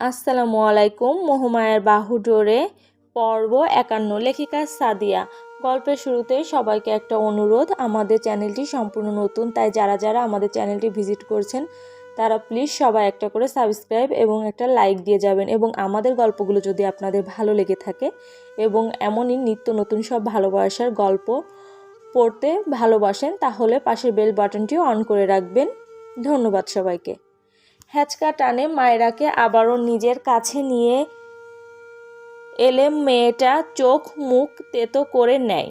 আসসালামু আলাইকুম, মোহমায়ার বাহুডোরে পর্ব একান্ন, লেখিকা সাদিয়া। গল্পের শুরুতেই সবাইকে একটা অনুরোধ, আমাদের চ্যানেলটি সম্পূর্ণ নতুন, তাই যারা যারা আমাদের চ্যানেলটি ভিজিট করছেন, তারা প্লিজ সবাই একটা করে সাবস্ক্রাইব এবং একটা লাইক দিয়ে যাবেন এবং আমাদের গল্পগুলো যদি আপনাদের ভালো লেগে থাকে এবং এমনই নিত্য নতুন সব ভালোবাসার গল্প পড়তে ভালোবাসেন, তাহলে পাশের বেল বাটনটিও অন করে রাখবেন। ধন্যবাদ সবাইকে। হ্যাচকা টানে মায়রাকে আবারও নিজের কাছে নিয়ে এলে মেয়েটা চোখ মুখ তেতো করে নেয়।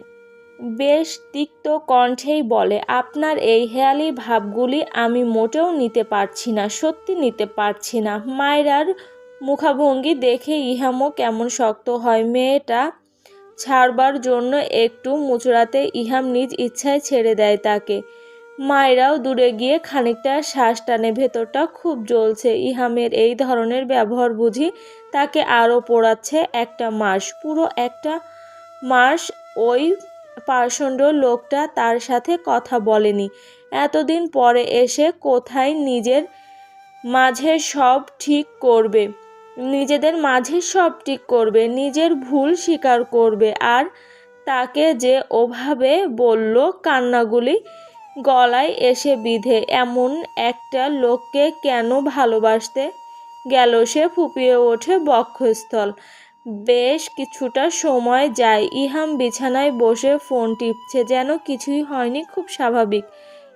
বেশ তিক্ত কণ্ঠেই বলে, আপনার এই হেয়ালি ভাবগুলি আমি মোটেও নিতে পারছি না, সত্যি নিতে পারছি না মায়রার মুখাভঙ্গি দেখে ইহামও কেমন শক্ত হয়। মেয়েটা ছাড়বার জন্য একটু মুচড়াতে ইহাম নিজ ইচ্ছায় ছেড়ে দেয় তাকে। মায়েরাও দূরে গিয়ে খানিকটা শ্বাস টানে, ভেতরটা খুব জ্বলছে। ইহামের এই ধরনের ব্যবহার বুঝি তাকে আরও পোড়াচ্ছে একটা মাস। পুরো একটা মাস ওই পাষণ্ড লোকটা তার সাথে কথা বলেনি। এতদিন পরে এসে কোথায় নিজের মাঝে সব ঠিক করবে? নিজেদের মাঝে সব ঠিক করবে, নিজের ভুল স্বীকার করবে। আর তাকে যে ওভাবে বলল কান্নাগুলি গলায় এসে বিধে, এমন একটা লোককে কেন ভালোবাসতে? গেল সে ফুপিয়ে ওঠে বক্ষস্থল। বেশ কিছুটা সময় যায়, ইহাম বিছানায় বসে ফোন টিপছে, যেন কিছুই হয়নি, খুব স্বাভাবিক।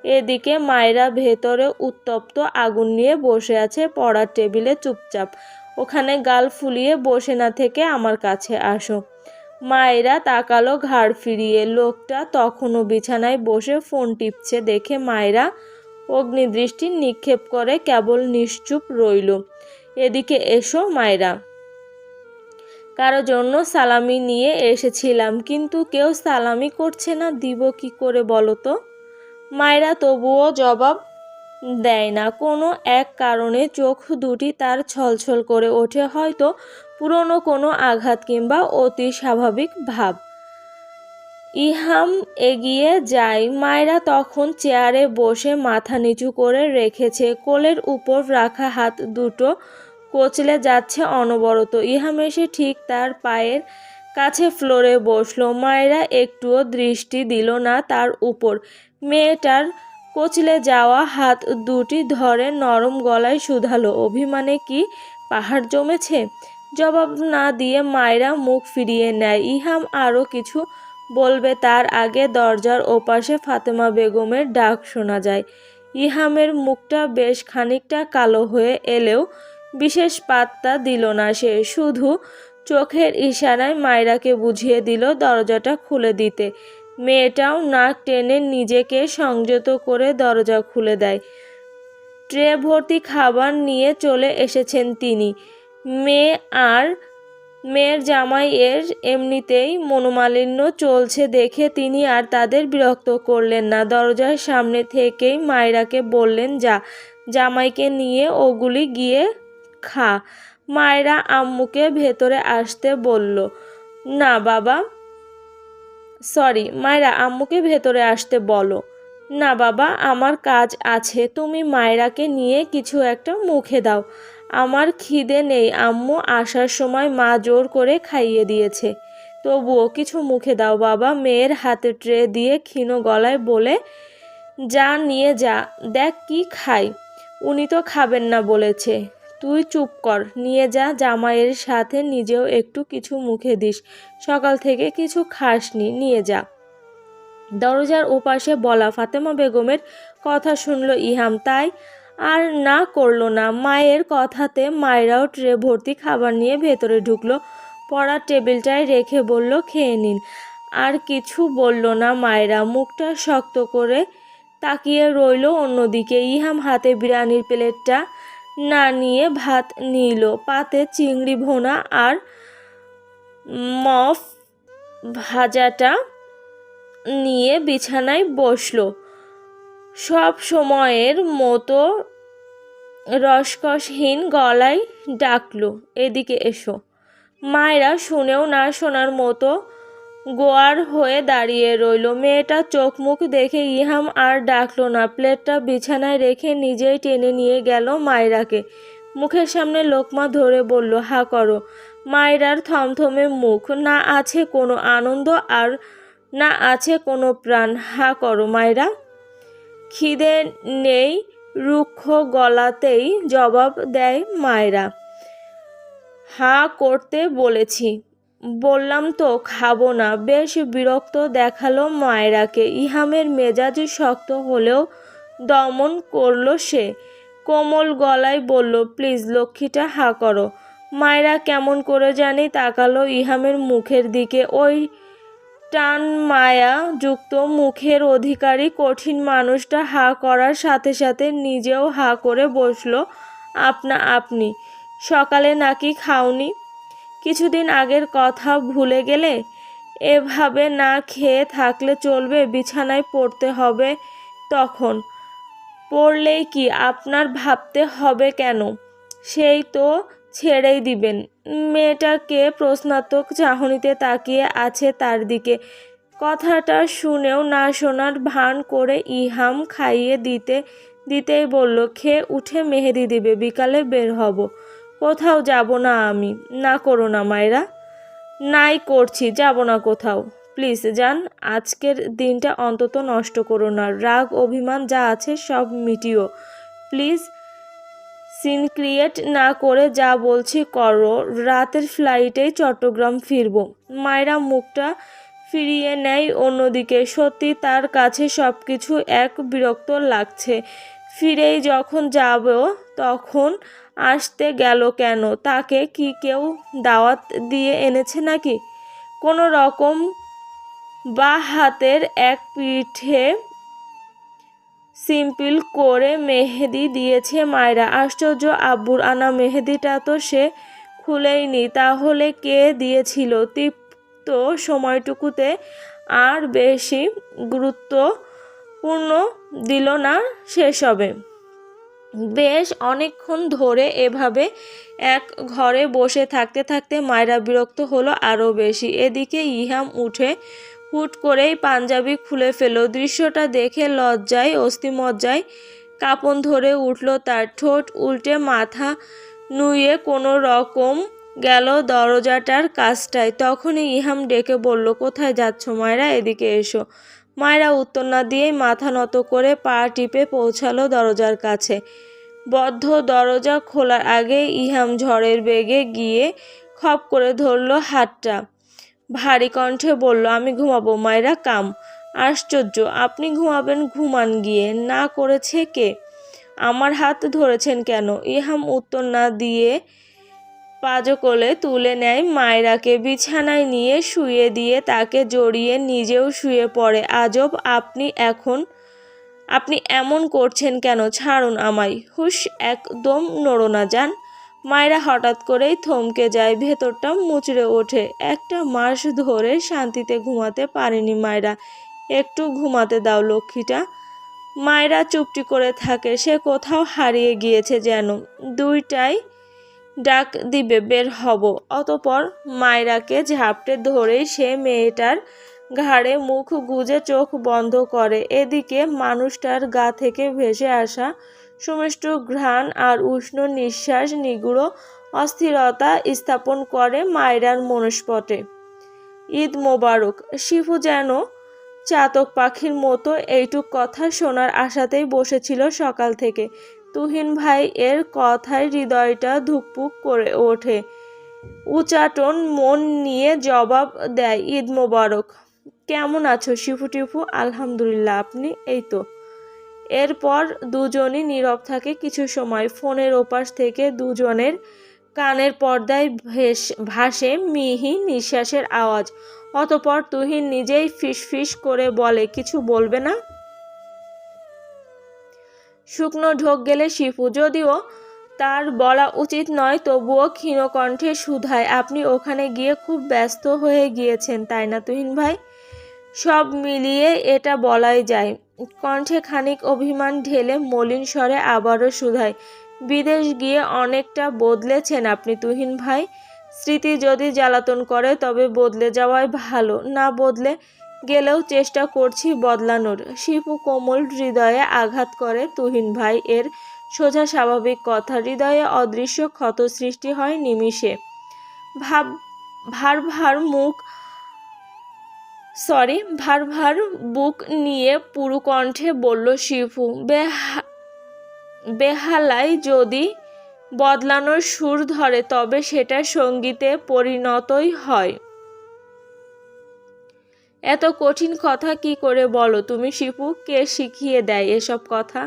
এদিকে মায়েরা ভেতরে উত্তপ্ত আগুন নিয়ে বসে আছে, পড়ার টেবিলে চুপচাপ। ওখানে গাল ফুলিয়ে বসে না থেকে আমার কাছে আসো। মায়েরা তাকালো ঘাড় ফিরিয়ে। লোকটা তখনও বিছানায় বসে ফোন টিপছে দেখে মায়েরা অগ্নিদৃষ্টি নিক্ষেপ করে কেবল নিশ্চুপ রইল। এদিকে এসো মায়েরা। কারও জন্য সালামি নিয়ে এসেছিলাম, কিন্তু কেউ সালামি করছে না, দিব কি করে বলো তো? মায়েরা তবুও জবাব দেয় না। কোনো এক কারণে চোখ দুটি তার ছলছল করে ওঠে। হয়তো পুরনো কোনো আঘাত কিংবা অতি স্বাভাবিক ভাব। ইহাম এগিয়ে যায়। মায়েরা তখন চেয়ারে বসে মাথা নিচু করে রেখেছে। কোলের উপর রাখা হাত দুটো কোচলে যাচ্ছে অনবরত। ইহাম এসে ঠিক তার পায়ের কাছে ফ্লোরে বসল। মায়েরা একটুও দৃষ্টি দিল না তার উপর। মেয়েটার কোচলে যাওয়া হাত দুটি ধরে নরম গলায় শুধালো। অভিমানে কি পাহাড় জমেছে? জবাব না দিয়ে মায়েরা মুখ ফিরিয়ে নেয়। ইহাম আরও কিছু বলবে, তার আগে দরজার ওপাশে ফাতেমা বেগমের ডাক শোনা যায়। ইহামের মুখটা বেশ খানিকটা কালো হয়ে এলেও বিশেষ পাত্তা দিল না সে, শুধু চোখের ইশারায় মায়রাকে বুঝিয়ে দিল দরজাটা খুলে দিতে। মেয়েটাও নাক টেনে নিজেকে সংযত করে দরজা খুলে দেয়। ট্রে ভর্তি খাবার নিয়ে চলে এসেছেন তিনি। মেয়ে আর মেয়ের জামাইয়ের এমনিতেই মনোমালিন্য চলছে দেখে তিনি আর তাদের বিরক্ত করলেন না। দরজার সামনে থেকেই মায়রাকে বললেন, যা, জামাইকে নিয়ে ওগুলি গিয়ে খা। মায়েরা আম্মুকে ভেতরে আসতে বলল, না বাবা, সরি, মায়েরা আম্মুকে ভেতরে আসতে বলো। না বাবা, আমার কাজ আছে, তুমি মায়েরাকে নিয়ে কিছু একটা মুখে দাও। আমার খিদে নেই, আম্মু আসার সময় মা জোর করে খাইয়ে দিয়েছে। তবুও কিছু মুখে দাও বাবা, মেয়ের হাতে ট্রে দিয়ে ক্ষীণ গলায় বলে, যা নিয়ে যা, দেখ কি খাই। উনি তো খাবেন না, বলেছে। তুই চুপ কর, নিয়ে যা, জামাইয়ের সাথে নিজেও একটু কিছু মুখে দিস। সকাল থেকে কিছু খাসনি, নিয়ে যা। দরজার ওপাশে বলা ফাতেমা বেগমের কথা শুনল ইহাম, তাই আর না করল না। মায়ের কথাতে মায়েরাও ট্রে ভর্তি খাবার নিয়ে ভেতরে ঢুকলো। পড়ার টেবিলটায় রেখে বলল, খেয়ে নিন। আর কিছু বলল না মায়েরা। মুখটা শক্ত করে তাকিয়ে রইল অন্যদিকে। ইহাম হাতে বিরিয়ানির প্লেটটা না নিয়ে ভাত নিল। পাতে চিংড়ি ভোনা আর মফ ভাজাটা নিয়ে বিছানায় বসল। সব সময়ের মতো রসকসহীন গলায় ডাকলো, এদিকে এসো। মায়েরা শুনেও না শোনার মতো গোয়ার হয়ে দাঁড়িয়ে রইল। মেয়েটা চোখ মুখ দেখে ইহাম আর ডাকলো না। প্লেটটা বিছানায় রেখে নিজেই টেনে নিয়ে গেল মায়রাকে। মুখের সামনে লোকমা ধরে বলল, হা, করো। মায়রার থমথমে মুখ। না আছে কোনো আনন্দ আর না আছে কোনো প্রাণ। হা, করো মায়রা। খিদে নেই রুক্ষ গলাতেই জবাব দেয় মায়েরা। হা করতে বলেছি। বললাম তো খাব না। বেশ বিরক্ত দেখাল মায়েরাকে। ইহামের মেজাজ শক্ত হলেও দমন করল সে। কোমল গলায় বলল, প্লিজ লক্ষ্মীটা হা করো। মায়েরা কেমন করে জানি তাকালো ইহামের মুখের দিকে। ওই টান মায়া যুক্ত মুখের অধিকারী কঠিন মানুষটা হা করার সাথে সাথে নিজেও হা করে বসল, আপনা আপনি, সকালে নাকি খাওনি? কিছুদিন আগের কথা ভুলে গেলে? এভাবে না খেয়ে থাকলে চলবে, বিছানায় পড়তে হবে তখন। পড়লেই কি আপনার ভাবতে হবে কেন? সেই তো ছেড়েই দিবেন। মেয়েটাকে প্রশ্নাত্মক চাহনিতে তাকিয়ে আছে তার দিকে। কথাটা শুনেও না শোনার ভান করে ইহাম খাইয়ে দিতে, দিতেই বলল খেয়ে উঠে মেহেদি দিবে, বিকালে বের হব। কোথাও যাব না আমি। না করো না মায়েরা। নাই করছি, যাব না কোথাও। প্লিজ, যান, আজকের দিনটা অন্তত নষ্ট করো না। রাগ, অভিমান যা আছে সব মিটিও। প্লিজ সিন ক্রিয়েট না করে যা বলছি করো। রাতের ফ্লাইটেই চট্টগ্রাম ফিরবো। মায়েরা মুখটা ফিরিয়ে নেয় অন্যদিকে। সত্যি তার কাছে সব কিছু এক বিরক্ত লাগছে। ফিরেই যখন যাব, তখন আসতে গেল কেন? তাকে কি কেউ দাওয়াত দিয়ে এনেছে নাকি? কোনো রকম বা হাতের এক পিঠে সিম্পল করে মেহেদি দিয়েছে মায়েরা। আশ্চর্য, আব্বুর আনা মেহেদিটা তো সে খুলেইনি, তাহলে কে দিয়েছিল? তৃপ্ত সময়টুকুতে আর বেশি গুরুত্বপূর্ণ দিল না সেসবে। বেশ অনেকক্ষণ ধরে এভাবে এক ঘরে বসে থাকতে থাকতে মায়েরা বিরক্ত হলো আরও বেশি। এদিকে ইহাম উঠে হুট করেই পাঞ্জাবি খুলে ফেল দৃশ্যটা দেখে লজ্জায়, অস্থিমজ্জায় কাপন ধরে উঠল তার ঠোঁট। উল্টে মাথা নুয়ে কোনো রকম গেল দরজাটার কাজটায় তখনই ইহাম ডেকে বলল, কোথায় যাচ্ছ মায়েরা? এদিকে এসো। মায়েরা উত্তর না দিয়েই মাথা নত করে পা টিপে পৌঁছালো দরজার কাছে। বদ্ধ দরজা খোলার আগে ইহাম ঝড়ের বেগে গিয়ে খপ করে ধরল হাতটা। ভারী কণ্ঠে বলল, আমি ঘুমাবো, মায়েরা, কাম। আশ্চর্য, আপনি ঘুমাবেন, ঘুমান গিয়ে। না করেছে কে? আমার হাত ধরেছেন কেন? ইহাম উত্তর না দিয়ে পাজো কোলে তুলে নেয়। মায়রাকে বিছানায় নিয়ে শুয়ে দিয়ে তাকে জড়িয়ে নিজেও শুয়ে পড়ে। আজব, আপনি এখন, আপনি এমন করছেন কেন? ছাড়ুন আমায়। হুশ, একদম নড়ো না, যান। মায়েরা হঠাৎ করেই থমকে যায়, ভেতরটা মুচড়ে ওঠে। একটা মাস ধরে শান্তিতে ঘুমাতে পারেনি মায়েরা। একটু ঘুমাতে দাও, লক্ষ্মীটা। মায়েরা চুপটি করে থাকে, সে কোথাও হারিয়ে গিয়েছে যেন। দুইটাই ডাক দিবে, বের হব। অতপর মায়রাকে ঝাপটে ধরেই সে মেয়েটার ঘাড়ে মুখ গুজে চোখ বন্ধ করে। এদিকে মানুষটার গা থেকে ভেসে আসা সুমিষ্ট ঘ্রাণ আর উষ্ণ নিঃশ্বাস নিগুড়ো অস্থিরতা স্থাপন করে মায়রার মনস্পটে। ঈদ মোবারক। শিফু যেন চাতক পাখির মতো এইটুক কথা শোনার আশাতেই বসেছিল সকাল থেকে। তুহিন ভাই এর কথায় হৃদয়টা ধুকপুক করে ওঠে। উচাটন মন নিয়ে জবাব দেয় ঈদ মোবারক। কেমন আছো শিফু টিফু? আলহামদুলিল্লাহ, আপনি? এই তো। এরপর দুজনই নীরব থাকে কিছু সময়। ফোনের ওপাশ থেকে দুজনের কানের পর্দায় ভেস ভাসে মিহি নিঃশ্বাসের আওয়াজ। অতপর তুহিন নিজেই ফিস ফিস করে বলে, কিছু বলবে না? শুকনো ঢোক গেলে শিফু যদিও তার বলা উচিত নয়, তবুও ক্ষীণ কণ্ঠে শুধায়। আপনি ওখানে গিয়ে খুব ব্যস্ত হয়ে গিয়েছেন, তাই না তুহিন ভাই? সব মিলিয়ে এটা বলাই যায়। কণ্ঠে খানিক অভিমান ঢেলে মলিন স্বরে আবারও শুধায়, বিদেশ গিয়ে অনেকটা বদলেছেন আপনি তুহিন ভাই। স্মৃতি যদি জ্বালাতন করে তবে বদলে যাওয়াই ভালো। না বদলে গেলেও চেষ্টা করছি বদলানোর। শিপু কোমল হৃদয়ে আঘাত করে তুহিন ভাই এর সোজা স্বাভাবিক কথা। হৃদয়ে অদৃশ্য ক্ষত সৃষ্টি হয় নিমিষে। ভাব, ভার ভার মুখ সরি, ভার ভার বুক নিয়ে পুরু কণ্ঠে বলল শিফু বেহা, বেহালায় যদি বদলানোর সুর ধরে, তবে সেটা সঙ্গীতে পরিণতই হয়। এত কঠিন কথা কি করে বলো তুমি শিপু কে শিখিয়ে দেয় এসব কথা?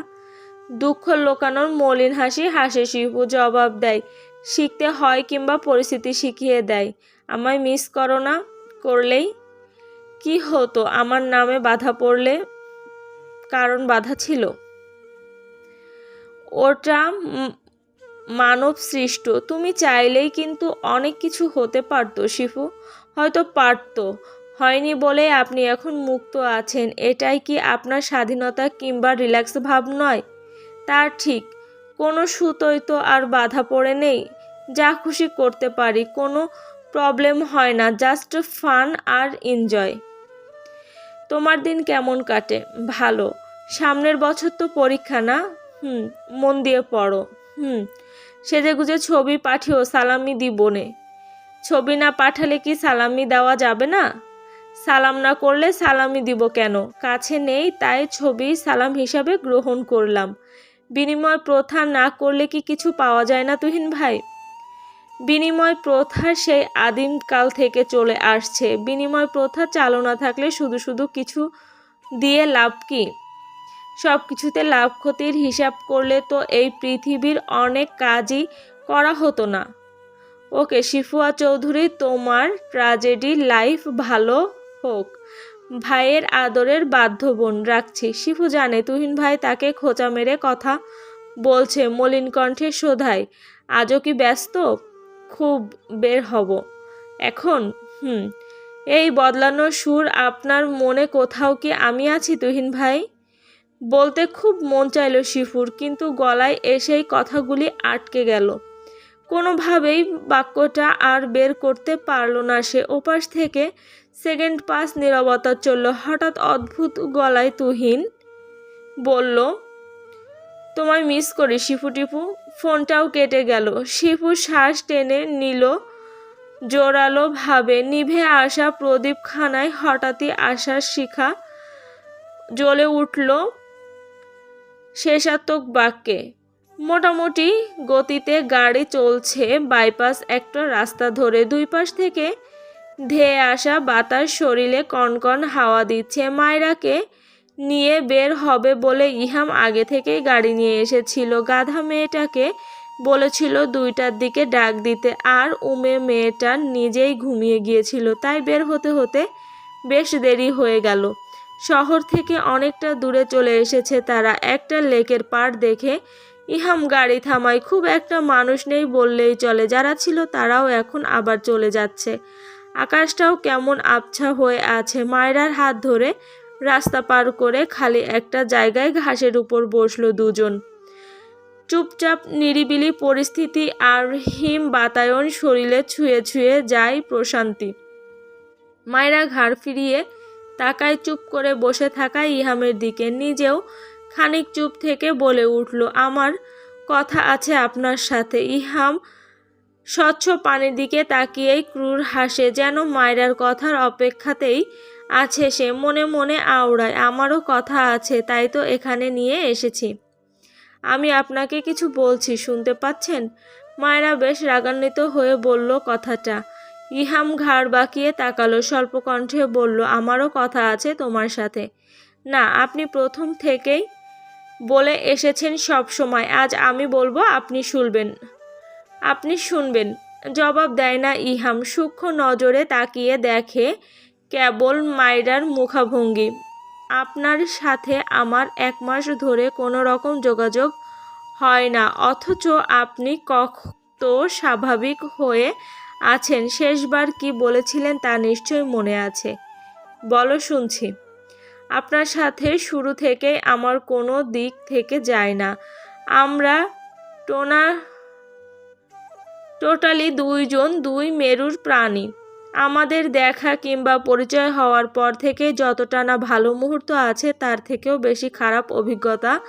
দুঃখ লোকানোর মলিন হাসি হাসে শিপু জবাব দেয়, শিখতে হয় কিংবা পরিস্থিতি শিখিয়ে দেয়। আমায় মিস করো না, করলেই কি হতো? আমার নামে বাধা পড়লে কারণ বাধা ছিল? ওটা মানব সৃষ্ট। তুমি চাইলেই কিন্তু অনেক কিছু হতে পারতো, শিফু। হয়তো পারতো। হয়নি বলে আপনি এখন মুক্ত আছেন। এটাই কি আপনার স্বাধীনতা কিংবা রিল্যাক্স ভাব নয়? তার ঠিক। কোনো সুতোই তো আর বাধা পড়ে নেই। যা খুশি করতে পারি, কোনো প্রবলেম হয় না। জাস্ট ফান আর এনজয়। তোমার দিন কেমন কাটে? ভালো। সামনের বছর তো পরীক্ষা না? হুম, মন দিয়ে পড়ো। হুম, সেজে গুজে ছবি পাঠিও, সালামি দিবনে ছবি না পাঠালে কি সালামি দেওয়া যাবে না? সালাম না করলে সালামি দিব কেন? কাছে নেই, তাই ছবি সালাম হিসাবে গ্রহণ করলাম। বিনিময় প্রথা না করলে কি কিছু পাওয়া যায় না তুহিন ভাই? বিনিময় প্রথা সেই আদিমকাল থেকে চলে আসছে। বিনিময় প্রথা চালু না থাকলে শুধু শুধু কিছু দিয়ে লাভ কি? সব কিছুতে লাভ ক্ষতির হিসাব করলে তো এই পৃথিবীর অনেক কাজই করা হতো না। ওকে, শিফুয়া চৌধুরী, তোমার ট্রাজেডি লাইফ ভালো হোক। ভাইয়ের আদরের বাধ্য বোন রাখছি। শিফু জানে, তুহিন ভাই তাকে খোঁচা মেরে কথা বলছে মলিন কণ্ঠে শোধায়। আজও কি ব্যস্ত? খুব বের হব। এখন? হুম। এই বদলানো সুর আপনার মনে কোথাও কি আমি আছি, তুহিন ভাই? বলতে খুব মন চাইল শিফুর, কিন্তু গলায় এসেই কথাগুলি আটকে গেল। কোনোভাবেই বাক্যটা আর বের করতে পারল না সে। ওপাশ থেকে সেকেন্ড পাস নিরবতা চলল। হঠাৎ অদ্ভুত গলায় তুহিন বলল, তোমায় মিস করি শিফু টিপু। ফোনটাও কেটে গেল। শিফু শ্বাস টেনে নিল। জোরালো ভাবে নিভে আসা প্রদীপখানায় হঠাৎই আসার শিখা জ্বলে উঠল শেষাত্মক বাক্যে। মোটামুটি গতিতে গাড়ি চলছে, বাইপাস একটা রাস্তা ধরে। দুই পাশ থেকে ধেয়ে আসা বাতাস শরীরে কনকন হাওয়া দিচ্ছে। মায়রাকে নিয়ে বের হবে বলে ইহাম আগে থেকেই গাড়ি নিয়ে এসেছিল। গাধা মেয়েটাকে বলেছিল দুইটার দিকে ডাক দিতে, আর উমে মেয়েটা নিজেই ঘুমিয়ে গিয়েছিল। তাই বের হতে হতে বেশ দেরি হয়ে গেল। শহর থেকে অনেকটা দূরে চলে এসেছে তারা। একটা লেকের পাড় দেখে ইহাম গাড়ি থামায়। খুব একটা মানুষ নেই বললেই চলে। যারা ছিল তারাও এখন আবার চলে যাচ্ছে। আকাশটাও কেমন আবছা হয়ে আছে। মায়রার হাত ধরে রাস্তা পার করে খালি একটা জায়গায় ঘাসের উপর বসল দুজন। চুপচাপ, নিরিবিলি পরিস্থিতি আর হিম বাতায়ন শরীরে ছুঁয়ে ছুঁয়ে যায় প্রশান্তি। মায়েরা ঘাড় ফিরিয়ে তাকায় চুপ করে বসে থাকা ইহামের দিকে। নিজেও খানিক চুপ থেকে বলে উঠল, আমার কথা আছে আপনার সাথে। ইহাম স্বচ্ছ পানির দিকে তাকিয়েই ক্রুর হাসে যেন মায়রার কথার অপেক্ষাতেই আছে সে, মনে মনে আওড়ায়, আমারও কথা আছে, তাই তো এখানে নিয়ে এসেছি। আমি আপনাকে কিছু বলছি, শুনতে পাচ্ছেন? মায়েরা বেশ রাগান্বিত হয়ে বলল কথাটা। ইহাম ঘাড় বাঁকিয়ে তাকালো স্বল্প কণ্ঠে বলল, আমারও কথা আছে তোমার সাথে। না, আপনি প্রথম থেকেই বলে এসেছেন সব সময়, আজ আমি বলব আপনি শুনবেন। আপনি শুনবেন, জবাব দেয় না ইহাম, সূক্ষ্ম নজরে তাকিয়ে দেখে কেবল মায়রার মুখাভঙ্গি। আপনার সাথে আমার এক মাস ধরে কোনো রকম যোগাযোগ হয় না, অথচ আপনি কত স্বাভাবিক হয়ে আছেন, শেষবার কি বলেছিলেন তা নিশ্চয় মনে আছে। বলো শুনছি। আপনার সাথে শুরু থেকে আমার কোনো দিক থেকে যায় না। আমরা টোনা, টোটালি দুইজন দুই মেরুর প্রাণী। আমাদের দেখা কিংবা পরিচয় হওয়ার পর থেকে যতটা না ভালো মুহূর্ত আছে, তার থেকেও বেশি খারাপ অভিজ্ঞতা,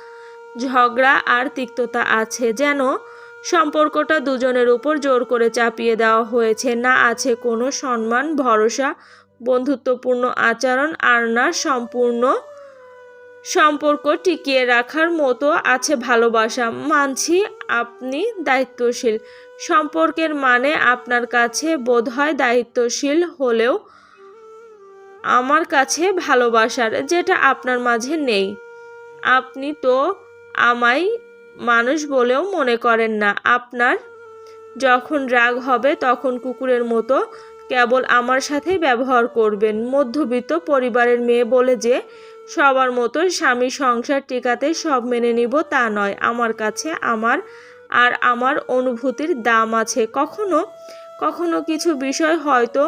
ঝগড়া আর তিক্ততা আছে। যেন সম্পর্কটা দুজনের উপর জোর করে চাপিয়ে দেওয়া হয়েছে। না আছে কোনো সম্মান, ভরসা, বন্ধুত্বপূর্ণ আচরণ আর না সম্পূর্ণ সম্পর্ক টিকিয়ে রাখার মতো আছে ভালোবাসা। মানছি আপনি দায়িত্বশীল। সম্পর্কের মানে আপনার কাছে বোধহয় দায়িত্বশীল হলেও আমার কাছে ভালোবাসার, যেটা আপনার মাঝে নেই। আপনি তো আমায় মানুষ বলেও মনে করেন না। আপনার যখন রাগ হবে, তখন কুকুরের মতো কেবল আমার সাথেই ব্যবহার করবেন। মধ্যবিত্ত পরিবারের মেয়ে বলে যে, সবার মতো স্বামী সংসার টিকাতে সব মেনে নিব তা নয়। আমার কাছে আমার আর আমার অনুভূতির দাম আছে। কখনো কখনো কিছু বিষয় হয়তো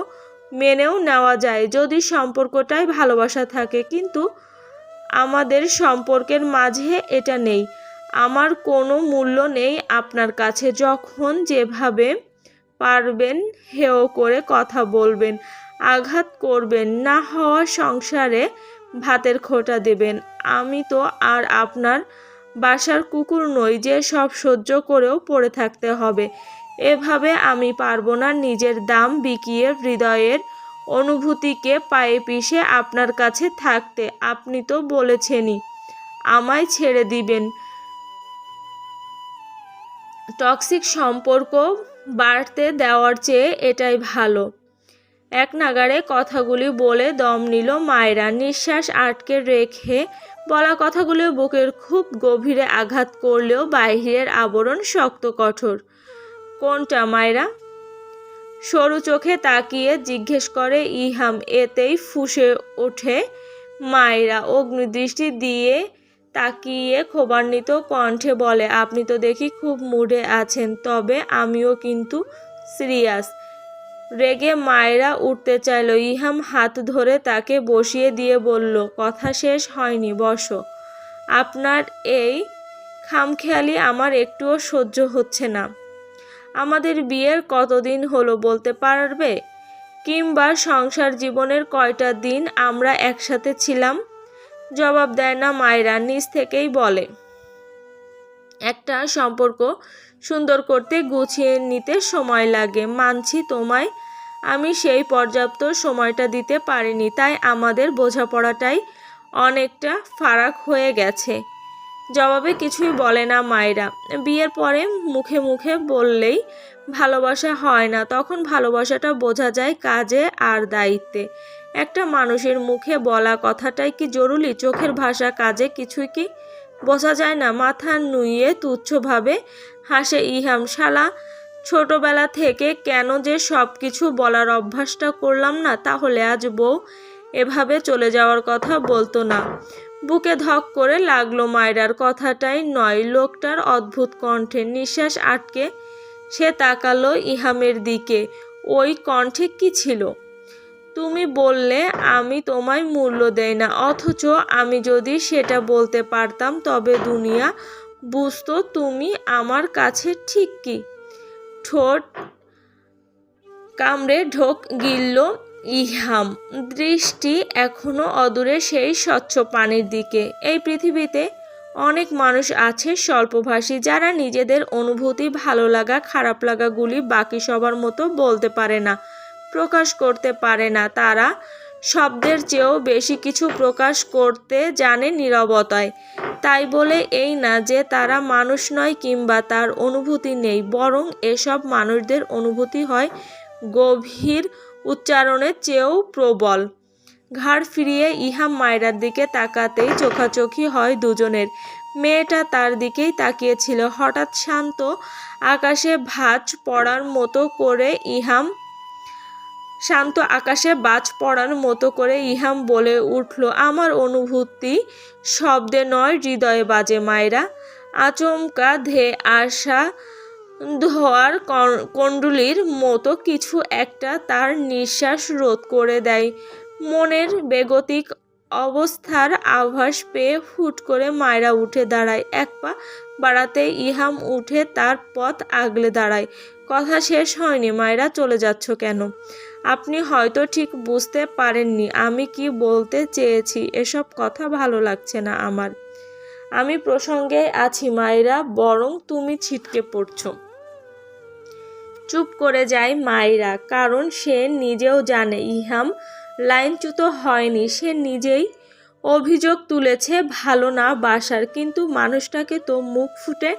মেনেও নেওয়া যায় যদি সম্পর্কটাই ভালোবাসা থাকে। কিন্তু আমাদের সম্পর্কের মাঝে এটা নেই। আমার কোনো মূল্য নেই আপনার কাছে। যখন যেভাবে পারবেন হেও করে কথা বলবেন, আঘাত করবেন, না হওয়া সংসারে ভাতের খোঁটা দেবেন। আমি তো আর আপনার বাসার কুকুর নই যে সব সহ্য করেও পড়ে থাকতে হবে। এভাবে আমি পারব না নিজের দাম বিকিয়ে হৃদয়ের অনুভূতিকে পায়ে পিষে আপনার কাছে থাকতে। আপনি তো বলেছেনই, আমায় ছেড়ে দিবেন। টক্সিক সম্পর্ক বাড়তে দেওয়ার চেয়ে এটাই ভালো। এক নাগারে কথাগুলি বলে দম নিল মায়েরা। নিঃশ্বাস আটকে রেখে বলা কথাগুলো বুকের খুব গভীরে আঘাত করলেও বাহিরের আবরণ শক্ত কঠোর। কোনটা, মায়েরা? সরু চোখে তাকিয়ে জিজ্ঞেস করে ইহাম, এতেই ফুসে ওঠে। মায়েরা, অগ্নিদৃষ্টি দিয়ে তাকিয়ে ক্ষোভান্বিত কণ্ঠে বলে, আপনি তো দেখি খুব মুডে আছেন, তবে আমিও কিন্তু সিরিয়াস। রেগে মায়েরা উঠতে চাইল। ইহাম হাত ধরে তাকে বসিয়ে দিয়ে বলল, কথা শেষ হয়নি, বসো। আপনার এই খামখেয়ালি আমার একটুও সহ্য হচ্ছে না। আমাদের বিয়ের কতদিন হলো বলতে পারবে? কিংবা সংসার জীবনের কয়টা দিন আমরা একসাথে ছিলাম? জবাব দেয় না মায়েরা, নিজ থেকেই বলে। একটা সম্পর্ক সুন্দর করতে গুছিয়ে নিতে সময় লাগে। মানছি তোমায়। আমি সেই পর্যাপ্ত সময়টা দিতে পারিনি, তাই আমাদের বোঝাপড়াটাই অনেকটা ফারাক হয়ে গেছে। জবাবে কিছুই বলে না মায়েরা। বিয়ের পরে মুখে মুখে বললেই ভালোবাসা হয় না, তখন ভালোবাসাটা বোঝা যায় কাজে আর দায়িত্বে। একটা মানুষের মুখে বলা কথাটাই কি জরুরি? চোখের ভাষা কাজে কিছুই কি বোঝা যায় না, মাথা নুইয়ে তুচ্ছভাবে হাসে ইহাম। শালা, ছোটবেলা থেকে কেন যে সব কিছু বলার অভ্যাসটা করলাম না, তাহলে আজ বউ এভাবে চলে যাওয়ার কথা বলতো না। বুকে ধক করে লাগল মায়রার কথাটাই, নয়, লোকটার অদ্ভুত কণ্ঠে নিঃশ্বাস আটকে সে তাকালো ইহামের দিকে। ওই কণ্ঠে কি ছিল? তুমি বললে আমি তোমায় মূল্য দেই না, অথচ আমি যদি সেটা বলতে পারতাম, তবে দুনিয়া বুঝতো তুমি আমার কাছে ঠিক কি। ঠোঁট কামড়ে ঢোক গিলল ইহাম, দৃষ্টি এখনও অদূরে সেই স্বচ্ছ পানির দিকে। এই পৃথিবীতে অনেক মানুষ আছে স্বল্পভাষী, যারা নিজেদের অনুভূতি, ভালো লাগা, খারাপ লাগাগুলি বাকি সবার মতো বলতে পারে না। প্রকাশ করতে পারে না। তারা শব্দের চেয়েও বেশি কিছু প্রকাশ করতে জানে নীরবতায়। তাই বলে এই না যে তারা মানুষ নয় কিংবা তার অনুভূতি নেই, বরং এসব মানুষদের অনুভূতি হয় গভীর উচ্চারণের চেয়েও প্রবল। ঘাড় ফিরিয়ে ইহা মায়রার দিকে তাকাতেই চোখাচোখি হয় দুজনের। মেয়েটা তার দিকেই তাকিয়েছিল। হঠাৎ শান্ত আকাশে ভাঁজ পড়ার মতো করে ইহাম শান্ত আকাশে বাজ পড়ার মতো করে ইহাম বলে উঠল, আমার অনুভূতি শব্দে নয়, হৃদয়ে বাজে মায়েরা। আচমকা ধে আসা ধোয়ার কণ্ডুলির মতো কিছু একটা তার নিঃশ্বাস রোধ করে দেয়। মনের বেগতিক অবস্থার আভাস পেয়ে হুট করে মায়রা উঠে দাঁড়ায়। এক পা বাড়াতে ইহাম উঠে তার পথ আগলে দাঁড়ায়। কথা শেষ হয়নি, মায়েরা চলে যাচ্ছ কেন? আপনি হয়তো ঠিক বুঝতে পারেননি আমি কি বলতে চেয়েছি। এসব কথা ভালো লাগছে না আমার। আমি প্রসঙ্গে আছি, মায়েরা, বরং তুমি ছিটকে পড়ছো। চুপ করে যায় মায়েরা, কারণ সে নিজেও জানে, ইহাম, লাইনচ্যুত হয়নি। সে নিজেই অভিযোগ তুলেছে, ভালো না বাসার, কিন্তু মানুষটাকে তো মুখ ফুটে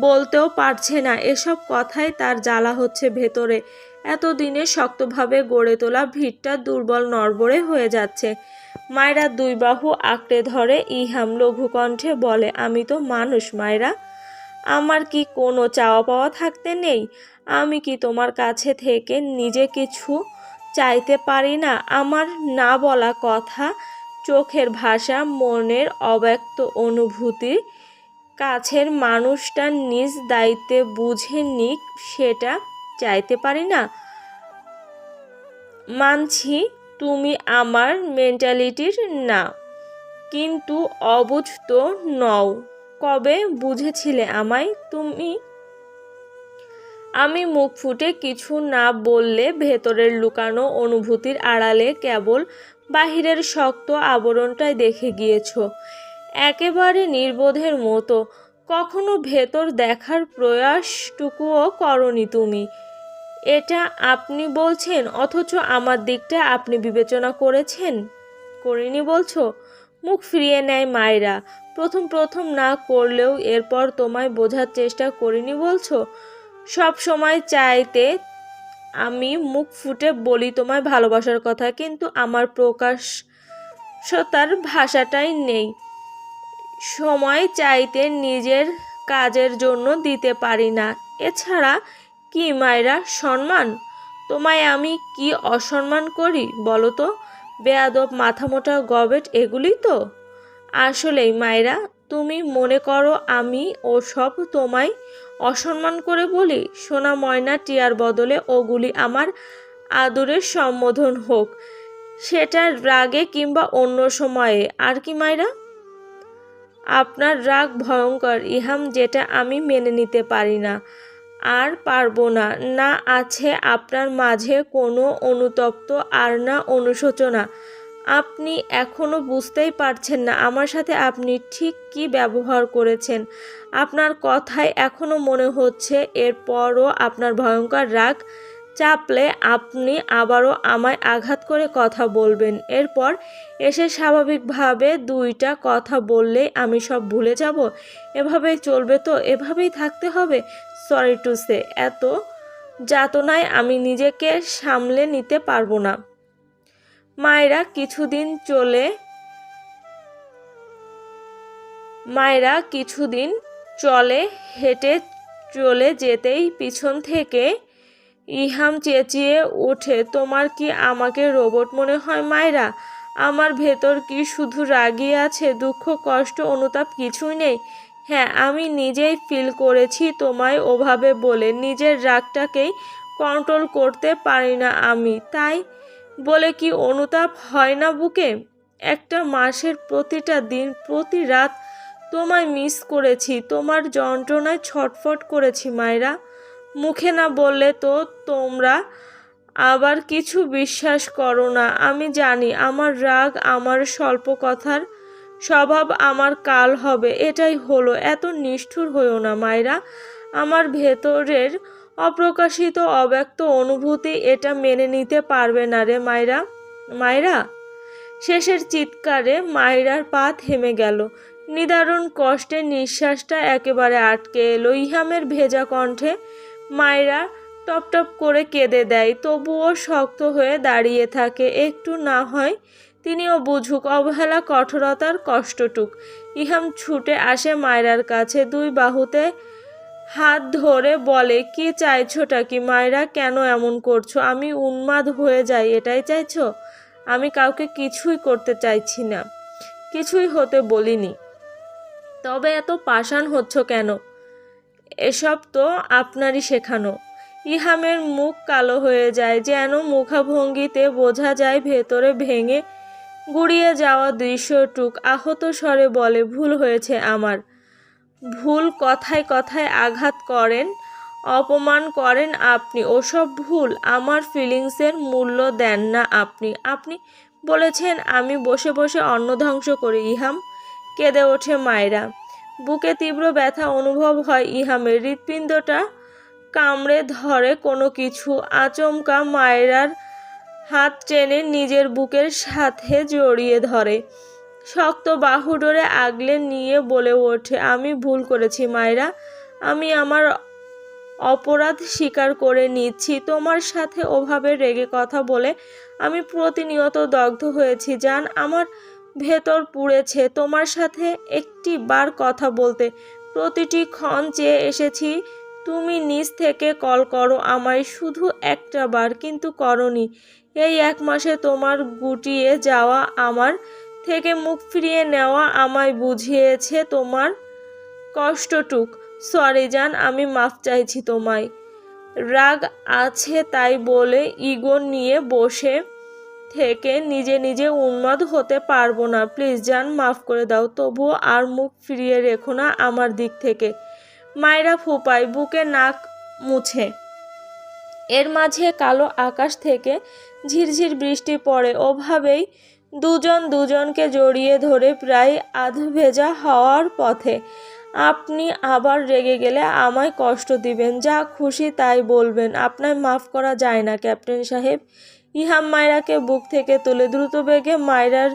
বলতেও পারছে না। এসব কথাই তার জ্বালা হচ্ছে ভেতরে। এতদিনে শক্তভাবে গড়ে তোলা ভিড়টা দুর্বল নড়বড়ে হয়ে যাচ্ছে। মায়েরা দুই বাহু আঁকড়ে ধরে ইহাম লঘুকণ্ঠে বলে, আমি তো মানুষ, মায়েরা। আমার কি কোনো চাওয়া পাওয়া থাকতে নেই? আমি কি তোমার কাছে থেকে নিজে কিছু চাইতে পারি না? আমার না বলা কথা, চোখের ভাষা, মনের অব্যক্ত অনুভূতি, কাছের মানুষটা নিজ দায়িত্বে বুঝে নিক সেটা চাইতে পারি না। মানছি তুমি আমার মেন্টালিটির না, কিন্তু অবুঝ তো নও। কবে বুঝেছিলে আমায় তুমি? আমি মুখ ফুটে কিছু না বললে ভেতরের লুকানো অনুভূতির আড়ালে কেবল বাহিরের শক্ত আবরণটাই দেখে গিয়েছ। একেবারে নির্বোধের মতো কখনো ভেতর দেখার প্রয়াসটুকুও করনি তুমি। এটা আপনি বলছেন, অথচ আমার দিকটা আপনি বিবেচনা করেছেন? করিনি বলছো? মুখ ফিরিয়ে নেয় মায়েরা। প্রথম প্রথম না করলেও এরপর তোমায় বোঝার চেষ্টা করিনি বলছো? সব সময় চাইতে আমি মুখ ফুটে বলি তোমায় ভালোবাসার কথা, কিন্তু আমার প্রকাশতার ভাষাটাই নেই। সময় চাইতে নিজের কাজের জন্য দিতে পারি না। এছাড়া কি মায়েরা সম্মান? তোমায় আমি কি অসম্মান করি বলো তো? বেয়াদব মাথামোটা গবেট এগুলি তো? আসলেই মায়েরা, তুমি মনে করো আমি ও সব তোমায় অসম্মান করে বলি? সোনা ময়না টিয়ার বদলে ওগুলি আমার আদরের সম্বোধন হোক। সেটার রাগে কিংবা অন্য সময়ে। আর কি মায়েরা? আপনার রাগ ভয়ঙ্কর, ইহাম, যেটা আমি মেনে নিতে পারি না। আর পারব না। না আছে আপনার মাঝে কোনো অনুতপ্ত আর না অনুশোচনা। আপনি এখনও বুঝতেই পারছেন না আমার সাথে আপনি ঠিক কি ব্যবহার করেছেন। আপনার কথায় এখনও মনে হচ্ছে, এরপরও আপনার ভয়ঙ্কর রাগ চাপলে আপনি আবারও আমায় আঘাত করে কথা বলবেন। এরপর এসে স্বাভাবিকভাবে দুইটা কথা বললেই আমি সব ভুলে যাব? এভাবেই চলবে তো? এভাবেই থাকতে হবে? সরি টু সে এত যাতনায় আমি নিজেকে সামলে নিতে পারব না। মায়েরা কিছুদিন চলে, মায়েরা কিছুদিন চলে, হেঁটে চলে যেতেই পিছন থেকে ইহাম চেঁচিয়ে ওঠে, তোমার কি আমাকে রোবট মনে হয় মায়েরা? আমার ভেতর কি শুধু রাগই আছে, দুঃখ, কষ্ট, অনুতাপ কিছুই নেই? হ্যাঁ আমি নিজেই ফিল করেছি, তোমায় ওভাবে বলে। নিজের রাগটাকেই কন্ট্রোল করতে পারি না আমি, তাই বলে কি অনুতাপ হয় না বুকে? একটা মাসের প্রতিটা দিন, প্রতি রাত তোমায় মিস করেছি, তোমার যন্ত্রণায় ছটফট করেছি মায়েরা। মুখে না বললে তো তোমরা আবার কিছু বিশ্বাস করো না। আমি জানি আমার রাগ, আমার স্বল্প কথার স্বভাব আমার কাল হবে, এটাই হলো। এত নিষ্ঠুর হইও না মায়েরা। আমার ভেতরের অপ্রকাশিত অব্যক্ত অনুভূতি এটা মেনে নিতে পারবে না রে মায়েরা। মায়েরা, শেষের চিৎকারে মায়েরার পা থেমে গেল। নিদারুণ কষ্টে নিঃশ্বাসটা একেবারে আটকে এলো। ইহামের ভেজা কণ্ঠে মায়েরা টপ টপ করে কেঁদে দেয়, তবুও শক্ত হয়ে দাঁড়িয়ে থাকে। একটু না হয় তিনিও বুঝুক, অবহেলা, কঠোরতার কষ্টটুক। ইহাম ছুটে আসে মায়রার কাছে। দুই বাহুতে হাত ধরে বলে, কি চাইছোটা কি? মায়েরা কেন এমন করছ? আমি উন্মাদ হয়ে যাই, এটাই চাইছো? আমি কাউকে কিছুই করতে চাইছি না। কিছুই হতে বলিনি। তবে এত পাষাণ হচ্ছ কেন? এসব তো আপনারই শেখানো। ইহামের মুখ কালো হয়ে যায় যেন মুখাভঙ্গিতে বোঝা যায় ভেতরে ভেঙে গুড়িয়ে যাওয়া দৃশ্যটুক আহত স্বরে বলে, ভুল হয়েছে আমার। ভুল কথায় কথায় আঘাত করেন, অপমান করেন আপনি। ওসব ভুল আমার ফিলিংসের মূল্য দেন না আপনি। আপনি বলেছেন আমি বসে বসে অন্ন ধ্বংস করি। ইহাম কেঁদে ওঠে মায়েরা। বুকে তীব্র ব্যথা অনুভব হয় ইহামের হৃৎপিণ্ডটা কামড়ে ধরে কোনো কিছু আচমকা মায়েরার হাত টেনে নিজের বুকের সাথে জড়িয়ে ধরে। শক্ত বাহু ডোরে আগলে নিয়ে বলে ওঠে, আমি ভুল করেছি মায়েরা, আমি আমার অপরাধ স্বীকার করে নিচ্ছি। তোমার সাথে ওভাবে রেগে কথা বলে আমি প্রতিনিয়ত দগ্ধ হয়েছি। জান, আমার ভেতর পুড়েছে। তোমার সাথে একটি বার কথা বলতে। প্রতিটি ক্ষণ চেয়ে এসেছি। তুমি নিজ থেকে কল করো আমায়। শুধু একটা বার কিন্তু করনি। এই এক মাসে তোমার গুটিয়ে যাওয়া আমার থেকে মুখ ফিরিয়ে নেওয়া আমায় বুঝিয়েছে তোমার কষ্টটুক। সরি জান, আমি মাফ চাইছি তোমায়। রাগ আছে তাই বলে ইগো নিয়ে বসে থেকে নিজে নিজে উন্মাদ হতে পারব না। প্লিজ, জান, মাফ করে দাও। তবুও আর মুখ ফিরিয়ে রেখো না আমার দিক থেকে। মায়েরা ফোপায় বুকে নাক মুছে। এর মাঝে কালো আকাশ থেকে ঝিরঝির বৃষ্টি পড়ে। ওভাবেই দুজন দুজনকে জড়িয়ে ধরে প্রায় আধ ভেজা হওয়ার পথে। আপনি আবার রেগে গেলে আমায় কষ্ট দিবেন, যা খুশি তাই বলবেন। আপনায় মাফ করা যায় না, ক্যাপ্টেন সাহেব। ইহাম মায়রাকে বুক থেকে তুলে দ্রুত বেগে মায়রার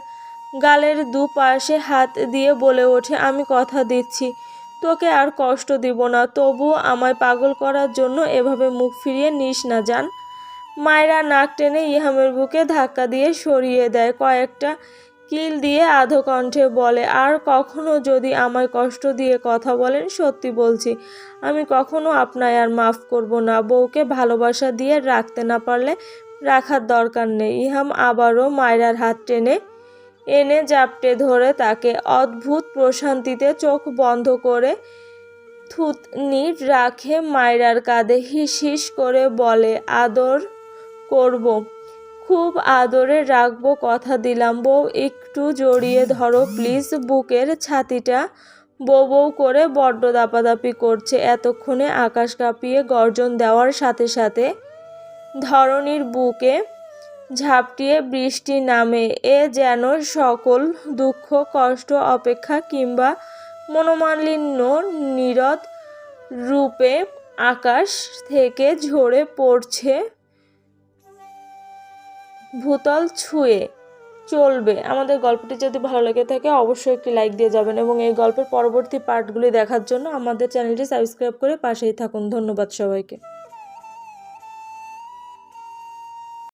গালের দুপাশে হাত দিয়ে বলে ওঠে, আমি কথা দিচ্ছি। তোকে আর কষ্ট দিব না। তবুও আমায় পাগল করার জন্য এভাবে মুখ ফিরিয়ে নিস না যান মায়েরা নাক টেনে ইহামের বুকে ধাক্কা দিয়ে সরিয়ে দেয়। কয়েকটা কিল দিয়ে আধো কণ্ঠে বলে, আর কখনো যদি আমায় কষ্ট দিয়ে কথা বলেন, সত্যি বলছি, আমি কখনো আপনায় আর মাফ করব না। বউকে ভালোবাসা দিয়ে রাখতে না পারলে রাখার দরকার নেই। ইহাম আবারও মায়রার হাত টেনে এনে জাপটে ধরে তাকে অদ্ভুত প্রশান্তিতে চোখ বন্ধ করে থুতনি রাখে মায়রার কাঁধে হিস হিস করে বলে, আদর করব। খুব আদরে রাখব কথা দিলাম। বউ, একটু জড়িয়ে ধরো প্লিজ। বুকের ছাতিটা বউ বউ করে বড্ড দাপাদাপি করছে। এতক্ষণে আকাশ কাঁপিয়ে গর্জন দেওয়ার সাথে সাথে ধরনীর বুকে ঝাপটিয়ে বৃষ্টি নামে। এ যেন সকল দুঃখ, কষ্ট, অপেক্ষা কিংবা মনোমালিন্য নীরদ রূপে আকাশ থেকে ঝরে পড়ছে। ভূতল ছুঁয়ে চলবে। আমাদের গল্পটি যদি ভালো লেগে থাকে, অবশ্যই একটি লাইক দিয়ে যাবেন এবং এই গল্পের পরবর্তী পার্টগুলি দেখার জন্য আমাদের চ্যানেলটি সাবস্ক্রাইব করে পাশেই থাকুন। ধন্যবাদ সবাইকে।